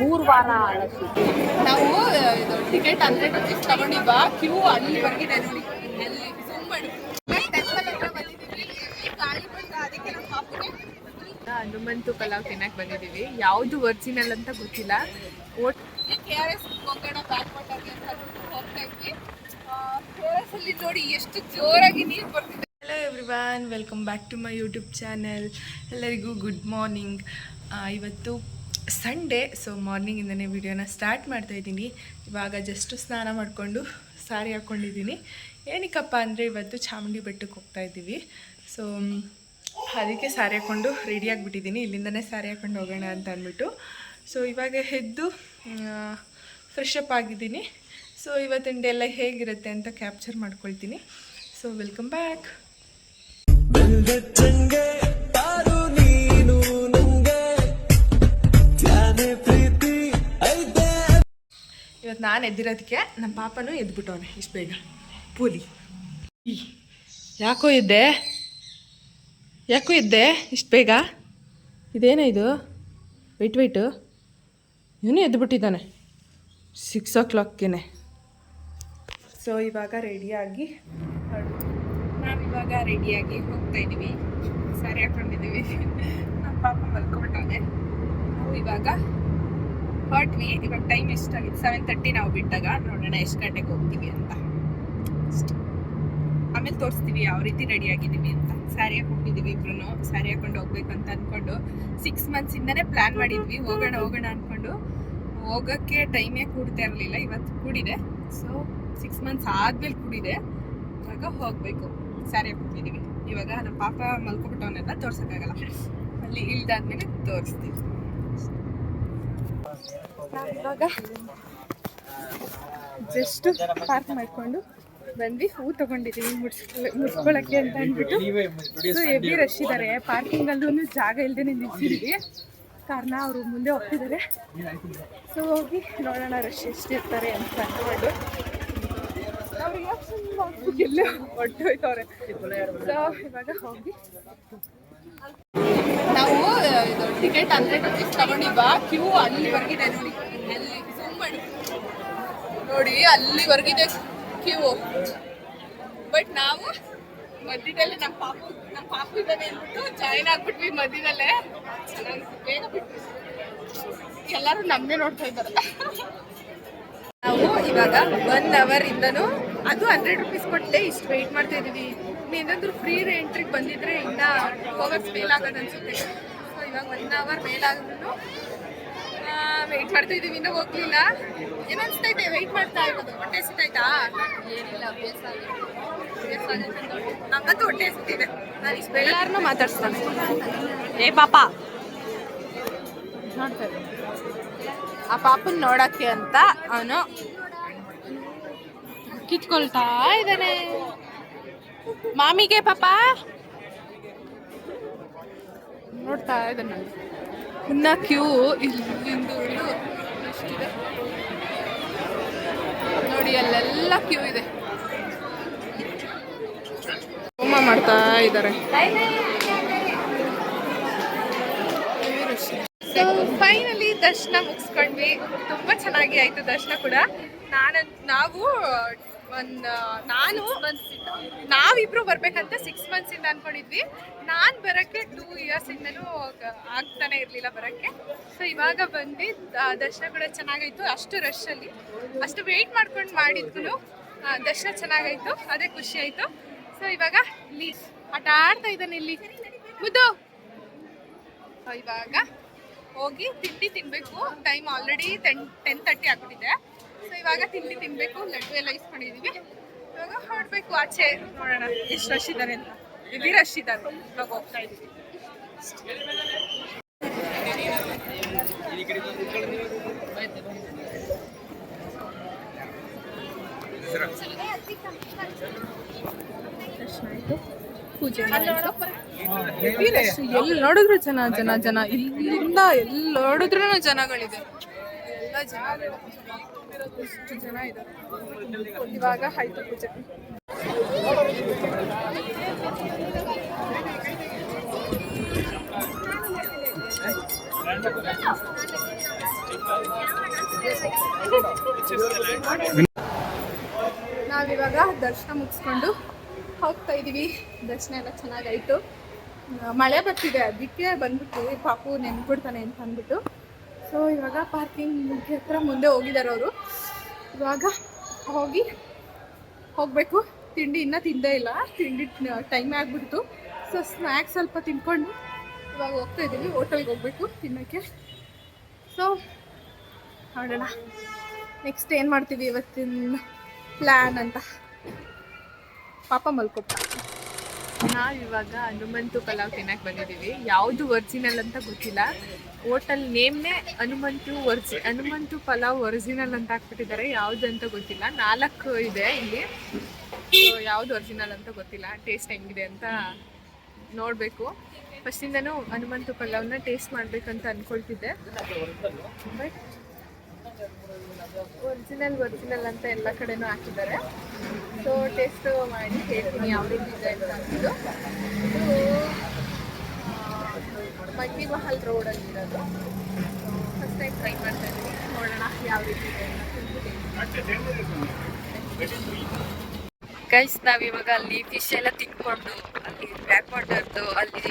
ಮೂರು ವಾರ ನಾವು ಇದು ಟಿಕೆಟ್ ಹಂಡ್ರೆಡ್ ರುಪೀಸ್ ಬಾ ಕ್ಯೂ ಅಲ್ಲಿವರೆಗಿದೆ ನೋಡಿ. ಅಲ್ಲಿ zoom ಮಾಡಿ. ಹನುಮಂತು ಪಲಾವ್ ತಿನ್ನಕ್ ಬಂದಿದ್ದೀವಿ. ಯಾವುದು ಒರಿಜಿನಲ್ ಅಂತ ಗೊತ್ತಿಲ್ಲ. ಒಟ್ ಕೆ ಆರ್ ಎಸ್ ಹೋಗೋಣ ಬ್ಯಾಕ್ ವಾಟರ್ಗೆ ಅಂತ ಹೋಗ್ತಾ ಇದ್ವಿ. ಕೆ ಆರ್ ಎಸ್ ಅಲ್ಲಿ ನೋಡಿ ಎಷ್ಟು ಜೋರಾಗಿ ನೀರು ಬರ್ತಿದೆ. Everyone welcome back to my YouTube channel ಎಲ್ಲರಿಗೂ ಗುಡ್ ಮಾರ್ನಿಂಗ್ ಇವತ್ತು ಸಂಡೇ ಸೊ ಮಾರ್ನಿಂಗಿಂದನೇ ವಿಡಿಯೋನ ಸ್ಟಾರ್ಟ್ ಮಾಡ್ತಾ ಇದ್ದೀನಿ. ಇವಾಗ ಜಸ್ಟ್ ಸ್ನಾನ ಮಾಡಿಕೊಂಡು ಸಾರಿ ಹಾಕ್ಕೊಂಡಿದ್ದೀನಿ ಏನಕ್ಕಪ್ಪ ಅಂದರೆ ಇವತ್ತು ಚಾಮುಂಡಿ ಬೆಟ್ಟಕ್ಕೆ ಹೋಗ್ತಾ ಇದ್ದೀವಿ. ಸೊ ಅದಕ್ಕೆ ಸಾರಿ ಹಾಕ್ಕೊಂಡು ರೆಡಿ ಆಗಿಬಿಟ್ಟಿದ್ದೀನಿ. ಇಲ್ಲಿಂದನೇ ಸಾರಿ ಹಾಕ್ಕೊಂಡು ಹೋಗೋಣ ಅಂತ ಅಂದ್ಬಿಟ್ಟು. ಸೊ ಇವಾಗ ಎದ್ದು ಫ್ರೆಶ್ ಅಪ್ ಆಗಿದ್ದೀನಿ. ಸೊ ಇವತ್ತಿನ ಡೇ ಎಲ್ಲ ಹೇಗಿರುತ್ತೆ ಅಂತ ಕ್ಯಾಪ್ಚರ್ ಮಾಡ್ಕೊಳ್ತೀನಿ. ಸೊ ವೆಲ್ಕಮ್ ಬ್ಯಾಕ್ ಇವತ್ತು ನಾನು ಎದ್ದಿರೋದಕ್ಕೆ ನಮ್ಮ ಪಾಪನೂ ಎದ್ಬಿಟ್ಟವನೆ ಇಷ್ಟು ಬೇಗ. ಪೂಲಿ. ಈ. ಯಾಕೋ ಇದ್ದೆ? ಯಾಕೋ ಇದ್ದೆ? ಇಷ್ಟು ಬೇಗ? ಇದೇನೇ ಇದು? ವೆಯ್ಟ್ ವೆಯ್ಟು ಇವನು ಎದ್ಬಿಟ್ಟಿದ್ದಾನೆ. ಸಿಕ್ಸ್ ಓ ಕ್ಲಾಕ್ಗೆ ಸೊ ಇವಾಗ ರೆಡಿಯಾಗಿ ನಾವಿವಾಗ ರೆಡಿಯಾಗಿ ಹೋಗ್ತಾ ಇದ್ದೀವಿ ಸಾರಿ ಹಾಕೊಂಡಿದ್ದೀವಿ. ನಮ್ಮ ಪಾಪ ಮಲ್ಕೊಂಡ್ಬಿಟ್ಟವನೆ ನಾವು ಇವಾಗ ಹೊರಟ್ವಿ. ಇವಾಗ ಟೈಮ್ ಎಷ್ಟಾಗಿತ್ತು ಸೆವೆನ್ ತರ್ಟಿ ನಾವು ಬಿಟ್ಟಾಗ ನೋಡೋಣ ಎಷ್ಟು ಗಂಟೆಗೆ ಹೋಗ್ತೀವಿ ಅಂತ. ಆಮೇಲೆ ತೋರಿಸ್ತೀವಿ ಯಾವ ರೀತಿ ರೆಡಿ ಆಗಿದ್ದೀವಿ ಅಂತ. ಸ್ಯಾರಿ ಹಾಕೊಂಡಿದ್ದೀವಿ ಇಬ್ರು ಸ್ಯಾರಿ ಹಾಕೊಂಡು ಹೋಗ್ಬೇಕು ಅಂತ ಅಂದ್ಕೊಂಡು ಸಿಕ್ಸ್ ಮಂತ್ಸ್ ಪ್ಲ್ಯಾನ್ ಮಾಡಿದ್ವಿ. ಹೋಗೋಣ ಹೋಗೋಣ ಅಂದ್ಕೊಂಡು ಹೋಗೋಕ್ಕೆ ಟೈಮೇ ಕೂಡ್ತಾ ಇರಲಿಲ್ಲ. ಇವತ್ತು ಕೂಡಿದೆ. ಸೊ ಸಿಕ್ಸ್ ಮಂತ್ಸ್ ಆದ್ಮೇಲೆ ಕೂಡಿದೆ. ಇವಾಗ ಹೋಗ್ಬೇಕು. ಸ್ಯಾರಿ ಹಾಕ್ಬಿಟ್ಟಿದ್ದೀವಿ ಇವಾಗ ನಮ್ಮ ಪಾಪ ಮಲ್ಕೊಬಿಟ್ಟವನ್ನೆಲ್ಲ ತೋರ್ಸೋಕ್ಕಾಗಲ್ಲ. ಅಲ್ಲಿ ಇಳ್ದಾದ್ಮೇಲೆ ತೋರಿಸ್ತೀವಿ ಇವಾಗ ಜಸ್ಟ್ ಪಾರ್ಕ್ ಮಾಡಿಕೊಂಡು ಬಂದ್ವಿ. ಹೂ ತಗೊಂಡಿದೀವಿ ಮುಡ್ಸ್ ಮುಡ್ಸ್ಕೊಳಕ್ಕೆ ಅಂತ ಅಂದ್ಬಿಟ್ಟು. ಸೊ ಎಲ್ಲಿ ರಶ್ ಇದ್ದಾರೆ ಪಾರ್ಕಿಂಗ್ ಅಲ್ಲೂ ಜಾಗ ಇಲ್ಲದೆ ನಿಲ್ಸಿದ್ವಿ ಕಾರಣ ಅವರು ಮುಂದೆ ಹೋಗ್ತಿದ್ದಾರೆ ಸೊ ಹೋಗಿ ನೋಡೋಣ ರಶ್ ಎಷ್ಟಿರ್ತಾರೆ ಅಂತ ಅಂದ್ಕೊಂಡು. ಅವ್ರ ರಿಯಾಕ್ಷನ್ ಎಲ್ಲ ಹೊಟ್ಟೋಯ್ತವ್ರೆ ಸೊ ಇವಾಗ ಹೋಗಿ. ನಾವು ಇದು ಟಿಕೆಟ್ ಹಂಡ್ರೆಡ್ ರುಪೀಸ್ ಬಾ ಕ್ಯೂ ಅಲ್ಲಿವರೆಗಿದೆ ನೋಡಿ. ಅಲ್ಲಿ ಝೂಮ್ ಮಾಡಿ. ನೋಡಿ, ಅಲ್ಲಿವರೆಗಿದೆ ಕ್ಯೂ ಬಟ್ ನಾವು ಮಧ್ಯದಲ್ಲಿ ನಮ್ಮ ಪಾಪು ನಮ್ಮ ಪಾಪು ಇದ್ದಾನೆ ಅಂದ್ಬಿಟ್ಟು ಜಾಯಿನ್ ಆಗ್ಬಿಟ್ವಿ ಮಧ್ಯದಲ್ಲೇ. ಬಿಟ್ವಿ. ಎಲ್ಲರೂ ನಮ್ಮನ್ನೇ ನೋಡ್ತಾ ಇದ್ದಾರೆ. ನಾವು ಇವಾಗ ಒನ್ ಅವರ್ ಇಂದನು ಅದು ಹಂಡ್ರೆಡ್ ರುಪೀಸ್ ಕೊಟ್ಟೆ ಇಷ್ಟು ವೆಯ್ಟ್ ಮಾಡ್ತಾ ಇದೀವಿ ಏನಾದ್ರು ಫ್ರೀ ಎಂಟ್ರಿಗೆ ಬಂದಿದ್ರೆ ಇನ್ನ ಹೋಗಕ್ ಮೇಲ್ ಆಗೋದು ಅನ್ಸುತ್ತೆ. ಸೊ ಇವಾಗ ಒನ್ ಅವರ್ ಮೇಲಾದ್ರೂ ವೆಯ್ಟ್ ಮಾಡ್ತಾ ಇದೀವಿ ಇನ್ನೂ ಹೋಗ್ಲಿಲ್ಲ. ಏನ್ ಅನ್ಸ್ತೈತೆ ವೆಯ್ಟ್ ಮಾಡ್ತಾ ಇರೋದು. ಹೊಟ್ಟೆ ಸಿಗ್ತೈತಾ ಏನಿಲ್ಲ ಅಭ್ಯಾಸ ಹೊಟ್ಟೆ ಸಿಗ್ತಿದೆ ನಾನು ಇಷ್ಟು ಎಲ್ಲಾರನ್ನೂ ಮಾತಾಡ್ಸ್ತಾನೆ. ಏ ಪಾಪ. ನೋಡ್ತಾರೆ ಆ ಪಾಪನ್ ನೋಡಕ್ಕೆ ಅಂತ ಅವನು ಕಿತ್ಕೊಳ್ತಾ ಇದ್ದಾನೆ. ಮಾಮಿಗೆ ಪಾಪ. ನೋಡ್ತಾ ಇದ್ದಾನೆ ಇನ್ನ ಕ್ಯೂ ಇಲ್ಲಿಂದ ಎಷ್ಟಿದೆ? ನೋಡಿ, ಅಲ್ಲೆಲ್ಲ ಕ್ಯೂ ಇದೆ. ಹೋಮ ಮಾಡ್ತಾ ಇದ್ದಾರೆ. ಸೊ ಫೈನಲಿ ದರ್ಶನ ಮುಗಿಸ್ಕೊಂಡ್ವಿ. ತುಂಬಾ ಚೆನ್ನಾಗಿ ಆಯ್ತು ದರ್ಶನ ಕೂಡ. ನಾನು ನಾವು ಒಂದು ನಾನು ನಾವಿಬ್ರು ಬರ್ಬೇಕಂತ ಸಿಕ್ಸ್ ಮಂತ್ಸ್ ಇಂದ ಅನ್ಕೊಂಡಿದ್ವಿ. ನಾನ್ ಬರಕ್ಕೆ ಟೂ ಇಯರ್ಸ್ ಇಂದನೂ ಆಗ್ತಾನೆ ಇರ್ಲಿಲ್ಲ ಬರಕ್ಕೆ. ಸೊ ಇವಾಗ ಬಂದ್ವಿ ಆ, ದರ್ಶನ ಕೂಡ ಚೆನ್ನಾಗಾಯ್ತು. ಅಷ್ಟು ರಶ್ ಅಲ್ಲಿ. ಅಷ್ಟು ವೆಯ್ಟ್ ಮಾಡ್ಕೊಂಡು ಮಾಡಿದ್ನು ದರ್ಶನ ಚೆನ್ನಾಗಾಯ್ತು. ಅದೇ ಖುಷಿ ಆಯ್ತು. ಸೊ ಇವಾಗ ಇಲ್ಲಿ ಆಟ ಆಡ್ತಾ ಇದ್ದಾನೆ ಇಲ್ಲಿ. ಮುದ್ದು! ಇವಾಗ ಹೋಗಿ ತಿಂಡಿ ತಿನ್ಬೇಕು. Time already ten ten thirty ಆಗ್ಬಿಟ್ಟಿದೆ. ಸೊ ಇವಾಗ ತಿಂಡಿ ತಿನ್ಬೇಕು ಲಡ್ಡು ಎಲ್ಲ ಇಸ್ಕೊಂಡಿದೀವಿ. ಇವಾಗ ಹೊರಡ್ಬೇಕು ಆಚೆ ನೋಡೋಣ. ಎಷ್ಟು ರಶ್ ಇದ್ದಾರೆ ಅಂತ. ಇಡೀ ರಶ್ ಇದ್ದಾರೆ. ಇವಾಗ ಹೋಗ್ತಾ ಆಯ್ತು. ಪೂಜೆ ಎಲ್ಲಿ ನೋಡಿದ್ರು ಜನ ಜನ ಜನ. ಇಲ್ಲಿಂದ ಎಲ್ಲಿ ನೋಡಿದ್ರು ಜನಗಳಿದೆ. ಎಲ್ಲ ಜನ ಜನ ಇದ್ದಾರೆ. ಇವಾಗ ಆಯ್ತು ಪೂಜೆ ನಾವಿವಾಗ ದರ್ಶನ ಮುಗಿಸ್ಕೊಂಡು ಹೋಗ್ತಾ ಇದೀವಿ. ದರ್ಶನ ಎಲ್ಲ ಚೆನ್ನಾಗಾಯ್ತು. ಮಳೆ ಬರ್ತಿದೆ, ಅದಕ್ಕೆ ಬಂದ್ಬಿಟ್ಟು ಪಾಪು ನೆನ್ಬಿಡ್ತಾನೆ ಅಂತ ಅಂದ್ಬಿಟ್ಟು. ಸೊ ಇವಾಗ ಪಾರ್ಕಿಂಗ್ ಹತ್ರ ಮುಂದೆ ಹೋಗಿದ್ದಾರೆ ಅವರು. ಇವಾಗ ಹೋಗಿ ಹೋಗಬೇಕು. ತಿಂಡಿ ಇನ್ನೂ ತಿಂದೇ ಇಲ್ಲ. ತಿಂಡಿ ಟೈಮ್ ಆಗಿಬಿಡ್ತು. ಸೊ ಸ್ನ್ಯಾಕ್ಸ್ ಸ್ವಲ್ಪ ತಿನ್ಕೊಂಡು ಇವಾಗ ಹೋಗ್ತಾ ಇದ್ದೀವಿ. ಹೋಟೆಲ್ಗೆ ಹೋಗ್ಬೇಕು ತಿನ್ನೋಕ್ಕೆ. ಸೊ ನೋಡೋಣ. ನೆಕ್ಸ್ಟ್ ಏನು ಮಾಡ್ತೀವಿ ಇವತ್ತಿನ ಪ್ಲ್ಯಾನ್ ಅಂತ. ಪಾಪ ಮಲ್ಕೊಟ್ಟ. ನಾವಿವಾಗ ಹನುಮಂತು ಪಲಾವ್ ತಿನ್ನಕ್ಕೆ ಬಂದಿದ್ದೀವಿ. ಯಾವುದು ಒರಿಜಿನಲ್ ಅಂತ ಗೊತ್ತಿಲ್ಲ. ಹೋಟೆಲ್ ನೇಮ್ನೇ ಹನುಮಂತು ಒರ್ಜಿ ಹನುಮಂತು ಪಲಾವ್ ಒರಿಜಿನಲ್ ಅಂತ ಹಾಕ್ಬಿಟ್ಟಿದ್ದಾರೆ. ಯಾವುದು ಅಂತ ಗೊತ್ತಿಲ್ಲ. ನಾಲ್ಕು ಇದೆ ಇಲ್ಲಿ. ಯಾವುದು ಒರಿಜಿನಲ್ ಅಂತ ಗೊತ್ತಿಲ್ಲ. ಟೇಸ್ಟ್ ಹೆಂಗಿದೆ ಅಂತ ನೋಡಬೇಕು. ಫಸ್ಟಿಂದನೂ ಹನುಮಂತು ಪಲಾವ್ನ ಟೇಸ್ಟ್ ಮಾಡಬೇಕಂತ ಅಂದ್ಕೊಳ್ತಿದ್ದೆ ಬಟ್ ಒರಿಜಿನಲ್ ಒರಿಜಿನಲ್ ಅಂತ ಎಲ್ಲ ಕಡೆನೂ ಹಾಕಿದ್ದಾರೆ. ಸೊ ಟೇಸ್ಟ್ ಮಾಡಿ ಹೇಳ್ತೀನಿ ಯಾವ ರೀತಿ ಇದೆ ಅಂತ ಅಂದ್ಬಿಟ್ಟು ಇದು ಮಂಡಿ ಮಹಲ್ ರೋಡಲ್ಲಿ ಇರೋದು. ಫಸ್ಟ್ ಟೈಮ್ ಟ್ರೈ ಮಾಡ್ತಾ ಇದ್ದೀನಿ. ನೋಡೋಣ ಯಾವ ರೀತಿ ಇದೆ ಗೈಸ್ ನಾವಿವಾಗ ಅಲ್ಲಿ ಫಿಶ್ ಎಲ್ಲ ತಿನ್ಕೊಂಡು ಅಲ್ಲಿ ಬ್ಯಾಕ್ ವಾಟರ್ದು ಅಲ್ಲಿ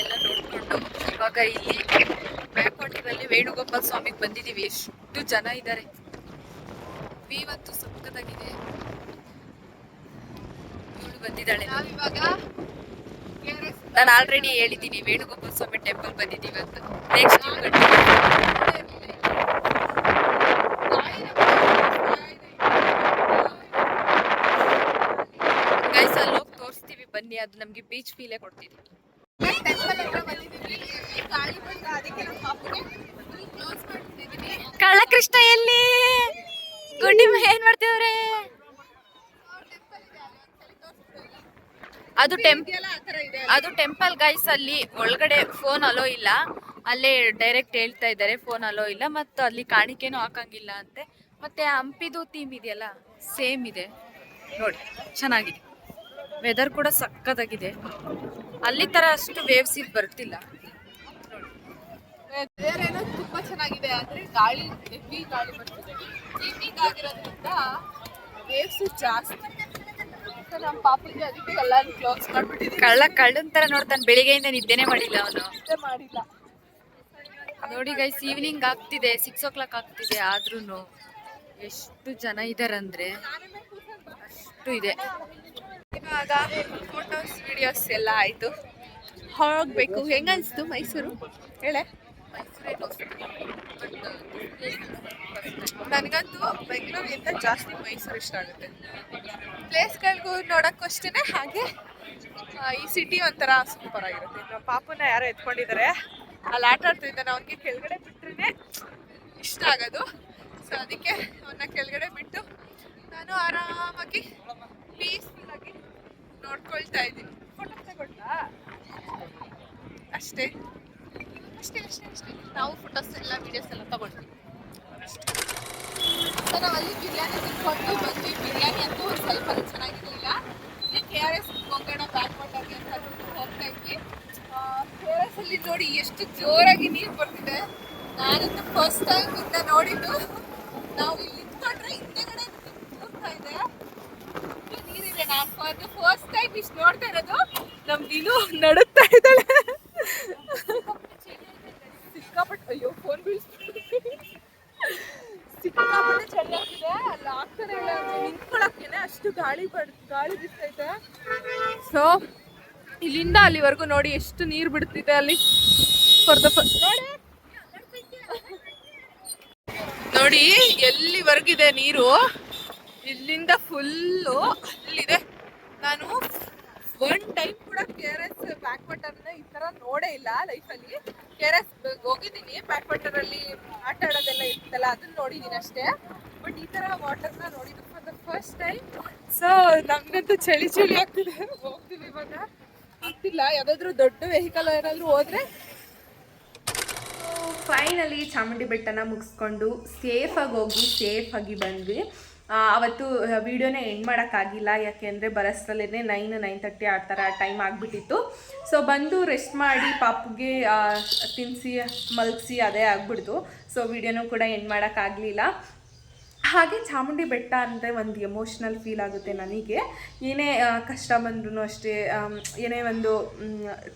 ಎಲ್ಲ ನೋಡ್ಕೊಂಡು, ಇವಾಗ ಇಲ್ಲಿ ಬ್ಯಾಕ್ ವಾಟರಲ್ಲಿ ವೇಣುಗೋಪಾಲ್ ಸ್ವಾಮಿಗೆ ಬಂದಿದ್ದೀವಿ ಎಷ್ಟು ಜನ ಇದ್ದಾರೆ ಇವತ್ತು ಸಕ್ಕತ್ತಾಗಿದೆ ಇವಳು ಬಂದಿದ್ದಾಳೆ. ನಾವಿವಾಗ ನಾನು ಆಲ್ರೆಡಿ ಹೇಳಿದ್ದೀನಿ ವೇಣುಗೋಪಾಲ್ ಸ್ವಾಮಿ ಟೆಂಪಲ್ ಬಂದಿದ್ದೀವಿ ಅಂತ. ನೆಕ್ಸ್ಟ್ ಗೈಸ್ ಅಲ್ಲಿ ಹೋಗಿ ತೋರಿಸ್ತೀವಿ ಬನ್ನಿ. ಅದು ನಮಗೆ ಬೀಚ್ ಫೀಲೇ ಕೊಡ್ತಿದೆ. ಕಳ್ಳಕೃಷ್ಣ ಎಲ್ಲಿ? ಗುಂಡಿ ಏನ್ ಮಾಡ್ತಿದಾರೆ ಅದು ಟೆಂಪಲ್ ಅದು ಟೆಂಪಲ್ ಗೈಸ್ ಅಲ್ಲಿ ಒಳಗಡೆ ಫೋನ್ ಅಲೋ ಇಲ್ಲ. ಅಲ್ಲೇ ಡೈರೆಕ್ಟ್ ಹೇಳ್ತಾ ಇದ್ದಾರೆ ಫೋನ್ ಅಲೋ ಇಲ್ಲ. ಮತ್ತು ಅಲ್ಲಿ ಕಾಣಿಕೆನೂ ಹಾಕಂಗಿಲ್ಲ ಅಂತೆ. ಮತ್ತೆ ಹಂಪಿದು ಥೀಮ್ ಇದೆಯಲ್ಲ? ಸೇಮ್ ಇದೆ. ನೋಡಿ, ಚೆನ್ನಾಗಿದೆ. ವೆದರ್ ಕೂಡ ಸಕ್ಕತ್ತಾಗಿದೆ ಅಲ್ಲಿ ತರ ಅಷ್ಟು ವೇವ್ಸ್ ಇದು ಬರ್ತಿಲ್ಲ. ವೆದರ್ ಏನೋ ತುಂಬಾ ಚೆನ್ನಾಗಿದೆ ಆದ್ರೆ ಗಾಳಿ ಹೆವಿ ಗಾಳಿ ಬರ್ತಿದೆ. ಈವ್ನಿಂಗ್ ಆಗಿರೋದ್ರಿಂದ ವೇವ್ಸ್ ಜಾಸ್ತಿ. ನಮ್ಮ ಪಾಪಿಗೆ ಅದಕ್ಕೆ ಎಲ್ಲ ಕ್ಲೋಸ್ ಮಾಡ್ಬಿಟ್ಟಿದ್ದೀನಿ ಕಳ್ಳ ಕಳ್ಳನ್ ತರ ನೋಡ್ತಾನೆ ಬೆಳಿಗ್ಗೆಯಿಂದ ನಿದ್ದೆನೆ ಮಾಡಿಲ್ಲ ಅವನು. ನಿದ್ದೆ ಮಾಡಿಲ್ಲ. ನೋಡಿ ಗೈಸ್ ಈವ್ನಿಂಗ್ ಆಗ್ತಿದೆ ಸಿಕ್ಸ್ ಓ ಕ್ಲಾಕ್ ಆಗ್ತಿದೆ ಆದ್ರೂ ಎಷ್ಟು ಜನ ಇದಾರಂದ್ರೆ. ಅಷ್ಟು ಇದೆ. ಇವಾಗ ಫೋಟೋಸ್ ವಿಡಿಯೋಸ್ ಎಲ್ಲ ಆಯಿತು. ಹೋಗಬೇಕು. ಹೆಂಗನ್ಸ್ತು ಮೈಸೂರು? ಹೇಳೆ. ನನಗಂತೂ ಬೆಂಗಳೂರಿಗಿಂತ ಜಾಸ್ತಿ ಮೈಸೂರು ಇಷ್ಟ ಆಗುತ್ತೆ. ಪ್ಲೇಸ್ಗಳಿಗೂ ನೋಡೋಕ್ಕಷ್ಟೇ ಹಾಗೆ ಈ ಸಿಟಿ ಒಂಥರ ಸೂಪರ್ ಆಗಿರುತ್ತೆ. ನಮ್ಮ ಪಾಪನ ಯಾರೋ ಎತ್ಕೊಂಡಿದ್ದಾರೆ ಅಲ್ಲಿ ಆಟ ಆಡ್ತಿದ್ದಾನೆ ಅವನಿಗೆ ಕೆಳಗಡೆ ಬಿಟ್ಟರೆ ಇಷ್ಟ ಆಗೋದು. ಸೊ ಅದಕ್ಕೆ ಅವನ್ನ ಕೆಳಗಡೆ ಬಿಟ್ಟು ನಾನು ಆರಾಮಾಗಿ ಪೀಸ್ಫುಲ್ ಆಗಿ ನೋಡ್ಕೊಳ್ತಾ ಇದ್ದೀನಿ. ಫೋಟೋ ತಗೊಳ್ತಾ? ಅಷ್ಟೇ. ಅಷ್ಟೇ ಅಷ್ಟೇ ಅಷ್ಟೇ. ನಾವು ಫೋಟೋಸ್ ಎಲ್ಲ ವಿಡಿಯೋಸ್ ಎಲ್ಲ ತಗೊಳ್ತೀವಿ. ನಾವು ಅಲ್ಲಿ ಬಿರಿಯಾನಿ ತಿನ್ಕೊಂಡು ಬಂದ್ವಿ. ಬಿರಿಯಾನಿ ಅಂತೂ ಸ್ವಲ್ಪ ಚೆನ್ನಾಗಿರಲಿಲ್ಲ ಕೆ ಆರ್ ಎಸ್ ಹೋಗೋಣ ಬ್ಯಾಕ್ ವಾಟರ್ಗೆ ಅಂತ ಹೋಗ್ತಾ ಇದ್ವಿ. ಕೆ ಆರ್ ಎಸ್ ಅಲ್ಲಿ ನೋಡಿ ಎಷ್ಟು ಜೋರಾಗಿ ನೀರು ಬರ್ತಿದೆ. ನಾನಂತೂ ಫಸ್ಟ್ ಟೈಮ್ ಇಂದ ನೋಡಿದ್ದು ನಾವು ಇಲ್ಲಿ ನಿಂತ್ಕೊಂಡ್ರೆ ಹಿಂದೆಗಡೆ ಹೋಗ್ತಾ ಇದೆ ಇಷ್ಟು ನೀರಿದೆ ನಾನು ಫಾರ್ ದ ಫಸ್ಟ್ ಟೈಮ್ ಇಷ್ಟು ನೋಡ್ತಾ ಇರೋದು. ನಮ್ ಇನ್ನೂ ನಡುತ್ತಾ ಇದ್ದಾಳೆ. ಸಿಕ್ಕಾಪಟ್ಟೆ ಅಯ್ಯೋ ಫೋನ್ ಬೀಳ್ಸ್ಬಿಟ್ಟು ಸಿಕ್ಕಾಪಟ್ಟೆ ಚಳಿ ಆಗ್ತಿದೆ ಅಲ್ಲಿ ಆಗ್ತಾನೆ ಇಲ್ಲ. ಅಷ್ಟು ಗಾಳಿ ಬಡ್ ಗಾಳಿ ಬಿಸ್ತೈತೆ ಸೊ ಇಲ್ಲಿಂದ ಅಲ್ಲಿವರೆಗೂ ನೋಡಿ ಎಷ್ಟು ನೀರು ಬಿಡ್ತಿದೆ ಅಲ್ಲಿ. ಫಾರ್ ದ ಫಸ್ಟ್ ನೋಡಿ. ನೋಡಿ, ಎಲ್ಲಿವರೆಗಿದೆ ನೀರು? ಇಲ್ಲಿಂದ ಫುಲ್ಲು ಅಲ್ಲಿದೆ. ನಾನು ಒನ್ ಟೈಮ್ ಕೂಡ ಕೆ ಆರ್ ಎಸ್ ಬ್ಯಾಕ್ ವಾಟರ್ನ ಈ ಥರ ನೋಡೇ ಇಲ್ಲ ಲೈಫಲ್ಲಿ ಕೆ ಆರ್ ಎಸ್ ಹೋಗಿದ್ದೀನಿ ಬ್ಯಾಕ್ ವಾಟರಲ್ಲಿ ಆಟ ಆಡೋದೆಲ್ಲ ಇರ್ತಲ್ಲ ಅದನ್ನ ನೋಡಿದ್ದೀನಿ ಅಷ್ಟೇ. ಬಟ್ ಈ ಥರ ವಾಟರ್ನ ನೋಡಿದ್ದು for the first time so ನಮಗಂತೂ ಚಳಿ ಚಳಿ ಆಗ್ತಿದೆ. ಹೋಗ್ತೀವಿ ಇವಾಗ. ಆಗ್ತಿಲ್ಲ, ಯಾವುದಾದ್ರೂ ದೊಡ್ಡ ವೆಹಿಕಲ್ ಏನಾದರೂ ಹೋದ್ರೆ. ಫೈನಲಿ ಚಾಮುಂಡಿ ಬೆಟ್ಟನ ಮುಗಿಸ್ಕೊಂಡು ಸೇಫಾಗಿ ಹೋಗಿ ಸೇಫಾಗಿ ಬಂದ್ವಿ. ಅವತ್ತು ವೀಡಿಯೋನ ಎಂಡ್ ಮಾಡೋಕ್ಕಾಗಿಲ್ಲ. ಯಾಕೆಂದರೆ ಬರೋಷ್ಟರಲ್ಲೇ ನೈನ್ ನೈನ್ ತರ್ಟಿ ಆ ಥರ ಟೈಮ್ ಆಗಿಬಿಟ್ಟಿತ್ತು. ಸೊ ಬಂದು ರೆಸ್ಟ್ ಮಾಡಿ ಪಾಪುಗೆ ತಿನ್ನಿಸಿ ಮಲಗಿಸಿ ಅದೇ ಆಗ್ಬಿಡ್ತು ಸೊ ವೀಡಿಯೋನೂ ಕೂಡ ಎಂಡ್ ಮಾಡೋಕ್ಕಾಗಲಿಲ್ಲ. ಹಾಗೆ ಚಾಮುಂಡಿ ಬೆಟ್ಟ ಅಂದರೆ ಒಂದು ಎಮೋಷ್ನಲ್ ಫೀಲ್ ಆಗುತ್ತೆ ನನಗೆ. ಏನೇ ಕಷ್ಟ ಬಂದ್ರೂ ಅಷ್ಟೇ ಏನೇ ಒಂದು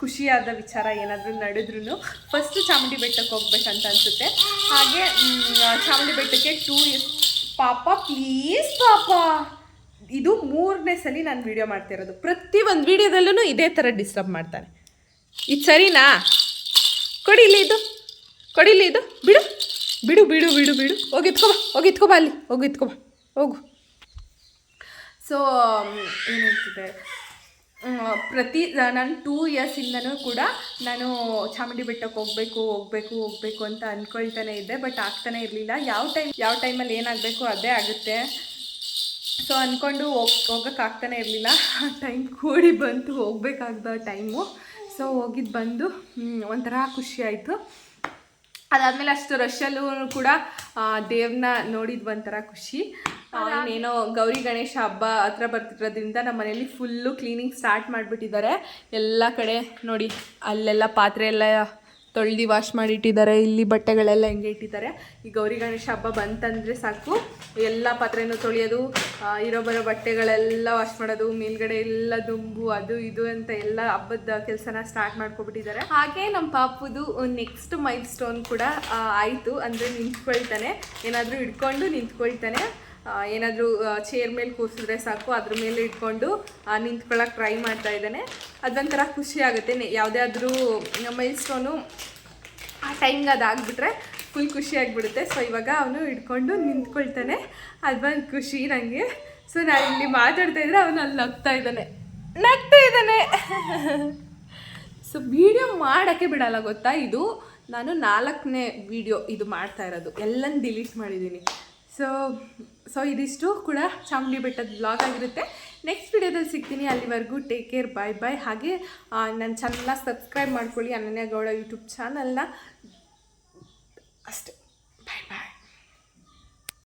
ಖುಷಿಯಾದ ವಿಚಾರ ಏನಾದರೂ ನಡೆದ್ರೂ ಫಸ್ಟು ಚಾಮುಂಡಿ ಬೆಟ್ಟಕ್ಕೆ ಹೋಗ್ಬೇಕಂತ ಅನಿಸುತ್ತೆ. ಹಾಗೆ ಚಾಮುಂಡಿ ಬೆಟ್ಟಕ್ಕೆ ಟೂ ಇಯರ್ಸ್ ಪಾಪ ಪ್ಲೀಸ್ ಪಾಪ. ಇದು ಮೂರನೇ ಸಲ ನಾನು ವಿಡಿಯೋ ಮಾಡ್ತಿರೋದು. ಪ್ರತಿ ಒಂದು ವಿಡಿಯೋದಲ್ಲೂ ಇದೇ ಥರ ಡಿಸ್ಟರ್ಬ್ ಮಾಡ್ತಾನೆ. ಇದು ಸರಿನಾ? ಕೊಡಿಲಿ ಇದು. ಕೊಡಿಲಿ ಇದು. ಬಿಡು. ಬಿಡು ಬಿಡು ಬಿಡು ಬಿಡು. ಹೋಗಿ ಇತ್ಕೊಬಾ ಹೋಗಿ ಇತ್ಕೊಬಾ ಅಲ್ಲಿ. ಹೋಗಿ ಇತ್ಕೊಬಾ ಹೋಗು. ಸೊ ಏನು ಹೇಳ್ತಿದ್ದೆ? ಮ್, ಪ್ರತಿ ನಾನು ಟೂ ಇಯರ್ಸಿಂದನೂ ಕೂಡ ನಾನು ಚಾಮುಂಡಿ ಬೆಟ್ಟಕ್ಕೆ ಹೋಗಬೇಕು ಹೋಗಬೇಕು ಹೋಗಬೇಕು ಅಂತ ಅಂದ್ಕೊಳ್ತಾನೆ ಇದ್ದೆ ಬಟ್ ಆಗ್ತಾನೆ ಇರಲಿಲ್ಲ. ಯಾವ ಟೈಮ್ ಯಾವ ಟೈಮಲ್ಲಿ ಏನಾಗಬೇಕು ಅದೇ ಆಗುತ್ತೆ. ಸೊ ಅಂದ್ಕೊಂಡು ಹೋಗ್ ಹೋಗೋಕ್ಕಾಗ್ತಾನೆ ಇರಲಿಲ್ಲ. ಆ ಟೈಮ್ ಕೂಡಿ ಬಂತು, ಹೋಗ್ಬೇಕಾಗ್ದ ಟೈಮು ಸೊ ಹೋಗಿದ್ದು ಬಂದು ಒಂಥರ ಖುಷಿ ಆಯಿತು. ಅದಾದಮೇಲೆ ಅಷ್ಟು ರಶಲ್ಲೂ ಕೂಡ ದೇವ್ರನ್ನ ನೋಡಿದ್ವಂಥರ ಖುಷಿ. ಇನ್ನೇನೋ ಗೌರಿ ಗಣೇಶ ಹಬ್ಬ ಹತ್ರ ಬರ್ತಿರೋದ್ರಿಂದ ನಮ್ಮ ಮನೇಲಿ ಫುಲ್ಲು ಕ್ಲೀನಿಂಗ್ ಸ್ಟಾರ್ಟ್ ಮಾಡಿಬಿಟ್ಟಿದ್ದಾರೆ. ಎಲ್ಲ ಕಡೆ ನೋಡಿ ಅಲ್ಲೆಲ್ಲ ಪಾತ್ರೆ ಎಲ್ಲ ತೊಳ್ದು ವಾಶ್ ಮಾಡಿ ಇಟ್ಟಿದ್ದಾರೆ ಇಲ್ಲಿ ಬಟ್ಟೆಗಳೆಲ್ಲ ಹೆಂಗೆ ಇಟ್ಟಿದ್ದಾರೆ. ಈ ಗೌರಿ ಗಣೇಶ ಹಬ್ಬ ಬಂತಂದರೆ ಸಾಕು. ಎಲ್ಲ ಪಾತ್ರೆನೂ ತೊಳೆಯೋದು ಇರೋ ಬರೋ ಬಟ್ಟೆಗಳೆಲ್ಲ ವಾಶ್ ಮಾಡೋದು ಮೇಲ್ಗಡೆ ಎಲ್ಲ ದುಂಬು ಅದು ಇದು ಅಂತ ಎಲ್ಲ ಹಬ್ಬದ ಕೆಲಸನ ಸ್ಟಾರ್ಟ್ ಮಾಡ್ಕೊಬಿಟ್ಟಿದ್ದಾರೆ. ಹಾಗೆ ನಮ್ಮ ಪಾಪುದು ನೆಕ್ಸ್ಟ್ ಮೈಲ್ ಸ್ಟೋನ್ ಕೂಡ ಆಯಿತು. ಅಂದರೆ ನಿಂತ್ಕೊಳ್ತಾನೆ. ಏನಾದರೂ ಹಿಡ್ಕೊಂಡು ನಿಂತ್ಕೊಳ್ತಾನೆ. ಏನಾದರೂ ಚೇರ್ ಮೇಲೆ ಕೂರಿಸಿದ್ರೆ ಸಾಕು, ಅದ್ರ ಮೇಲೆ ಇಟ್ಕೊಂಡು ನಿಂತ್ಕೊಳ್ಳೋಕೆ ಟ್ರೈ ಮಾಡ್ತಾ ಇದ್ದಾನೆ. ಅದೊಂಥರ ಖುಷಿ ಆಗುತ್ತೆ. ಯಾವುದೇ ಆದರೂ ಸ್ಟೋನು ಆ ಟೈಮ್ಗೆ ಅದಾಗ್ಬಿಟ್ರೆ ಫುಲ್ ಖುಷಿ ಆಗಿಬಿಡುತ್ತೆ. ಸೊ ಇವಾಗ ಅವನು ಹಿಡ್ಕೊಂಡು ನಿಂತ್ಕೊಳ್ತಾನೆ. ಅದು ಬಂದು ಖುಷಿ ನನಗೆ ಸೊ ನಾನು ಇಲ್ಲಿ ಮಾತಾಡ್ತಾ ಇದ್ರೆ ಅವನು ಅಲ್ಲಿ ನಗ್ತಾ ಇದ್ದಾನೆ. ನಗ್ತಾ ಇದ್ದಾನೆ. ಸೊ ವೀಡಿಯೋ ಮಾಡೋಕ್ಕೆ ಬಿಡಲ್ಲ ಗೊತ್ತಾ ಇದು? ನಾನು ನಾಲ್ಕನೇ ವಿಡಿಯೋ ಇದು ಮಾಡ್ತಾ ಇರೋದು. ಎಲ್ಲನೂ ಡಿಲೀಟ್ ಮಾಡಿದ್ದೀನಿ. ಸೊ ಸೊ ಇದಿಷ್ಟು ಕೂಡ ಚಾಮುಂಡಿ ಬೆಟ್ಟದ ಬ್ಲಾಗ್ ಆಗಿರುತ್ತೆ. ನೆಕ್ಸ್ಟ್ ವಿಡಿಯೋದಲ್ಲಿ ಸಿಗ್ತೀನಿ. ಅಲ್ಲಿವರೆಗೂ ಟೇಕ್ ಕೇರ್ ಬಾಯ್ ಬಾಯ್ ಹಾಗೆ ನನ್ನ ಚಾನಲ್ನ ಸಬ್ಸ್ಕ್ರೈಬ್ ಮಾಡ್ಕೊಳ್ಳಿ. ಅನನ್ಯ ಗೌಡ ಯೂಟ್ಯೂಬ್ ಚಾನಲ್ನ ಅಷ್ಟೇ. ಬಾಯ್ ಬಾಯ್